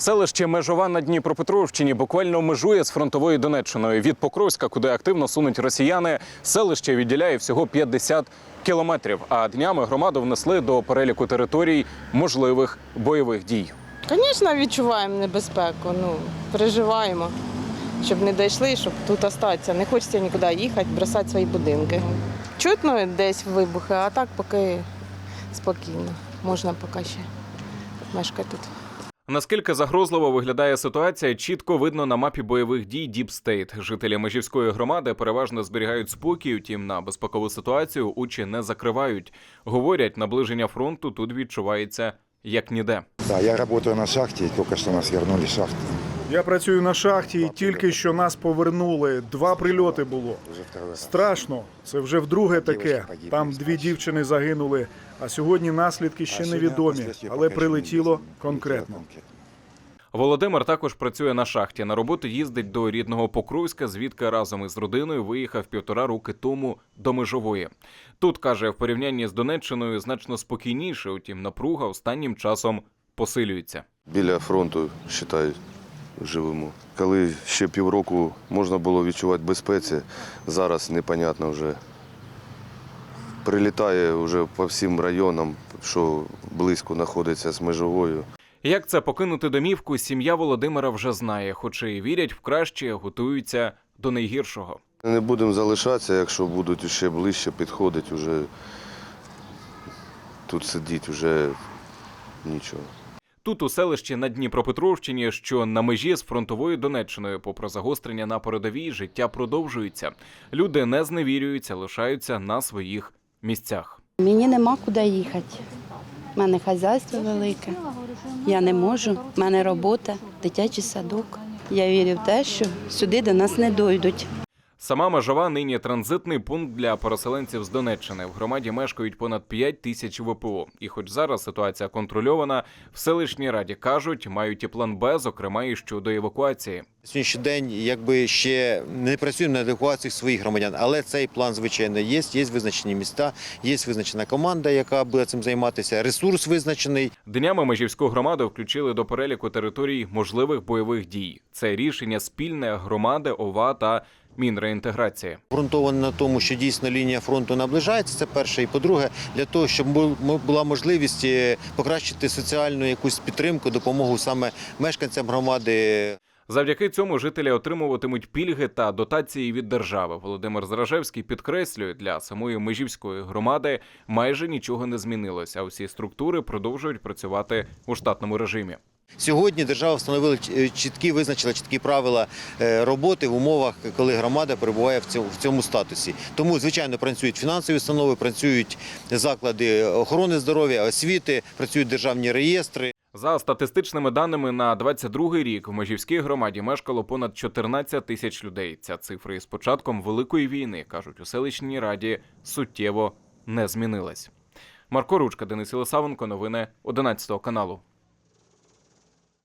Селище Межова на Дніпропетровщині буквально межує з фронтовою Донеччиною. Від Покровська, куди активно сунуть росіяни, селище відділяє всього 50 кілометрів. А днями громаду внесли до переліку територій можливих бойових дій. Звісно, відчуваємо небезпеку. Ну, переживаємо, щоб не дійшли, щоб тут остатися. Не хочеться нікуди їхати, бросати свої будинки. Чутно десь вибухи, а так поки спокійно. Можна поки ще мешкати тут. Наскільки загрозливо виглядає ситуація, чітко видно на мапі бойових дій Діп Стейт. Жителі Межівської громади переважно зберігають спокій, втім на безпекову ситуацію очі не закривають. Говорять, наближення фронту тут відчувається як ніде. Да, я працюю на шахті, тільки що нас вернули с шахты. Я працюю на шахті і тільки що нас повернули. Два прильоти було. Страшно. Це вже вдруге таке. Там дві дівчини загинули, а сьогодні наслідки ще невідомі, але прилетіло конкретно. Конкретно. Володимир також працює на шахті. На роботу їздить до рідного Покровська, звідки разом із родиною виїхав півтора роки тому до межової. Тут каже, в порівнянні з Донеччиною значно спокійніше, утім, напруга останнім часом посилюється. Біля фронту, вважаю, живемо. Коли ще півроку можна було відчувати безпеці, зараз непонятно вже. Прилітає вже по всім районам, що близько знаходиться з межовою. Як це покинути домівку, сім'я Володимира вже знає, хоча і вірять в краще, готуються до найгіршого. Не будемо залишатися, якщо будуть ще ближче підходити, вже тут сидіти вже нічого. Тут у селищі на Дніпропетровщині, що на межі з фронтовою Донеччиною, попри загострення на передовій, життя продовжується. Люди не зневірюються, лишаються на своїх місцях. Мені нема куди їхати. У мене хазяйство велике. Я не можу. У мене робота, дитячий садок. Я вірю в те, що сюди до нас не дойдуть. Сама межова нині транзитний пункт для переселенців з Донеччини. В громаді мешкають понад 5 тисяч ВПО. І хоч зараз ситуація контрольована, в селищній раді кажуть, мають і план Б, зокрема і щодо евакуації. На Сьогоднішній день якби ще не працюємо над евакуацією своїх громадян, але цей план, звичайно, є. Є визначені міста, є визначена команда, яка буде цим займатися. Ресурс визначений. Днями межівську громаду включили до переліку територій можливих бойових дій. Це рішення спільне громади, ОВА та Мінреінтеграції. Ґрунтовано на тому, що дійсно лінія фронту наближається. Це перше. І по-друге, для того, щоб бу- була можливість е, покращити соціальну якусь підтримку, допомогу саме мешканцям громади. Завдяки цьому жителі отримуватимуть пільги та дотації від держави. Володимир Заражевський підкреслює, для самої межівської громади майже нічого не змінилось, а всі структури продовжують працювати у штатному режимі. Сьогодні держава встановила чіткі, визначила чіткі правила е, роботи в умовах, коли громада перебуває в цьому, в цьому статусі. Тому, звичайно, працюють фінансові установи, працюють заклади охорони здоров'я, освіти, працюють державні реєстри. За статистичними даними на 22-й рік в Межівській громаді мешкало понад 14 тисяч людей. Ця цифра із початком великої війни кажуть у селищній раді суттєво не змінилась. Марко Ручка, Денис Єлисавенко, новини 11 каналу.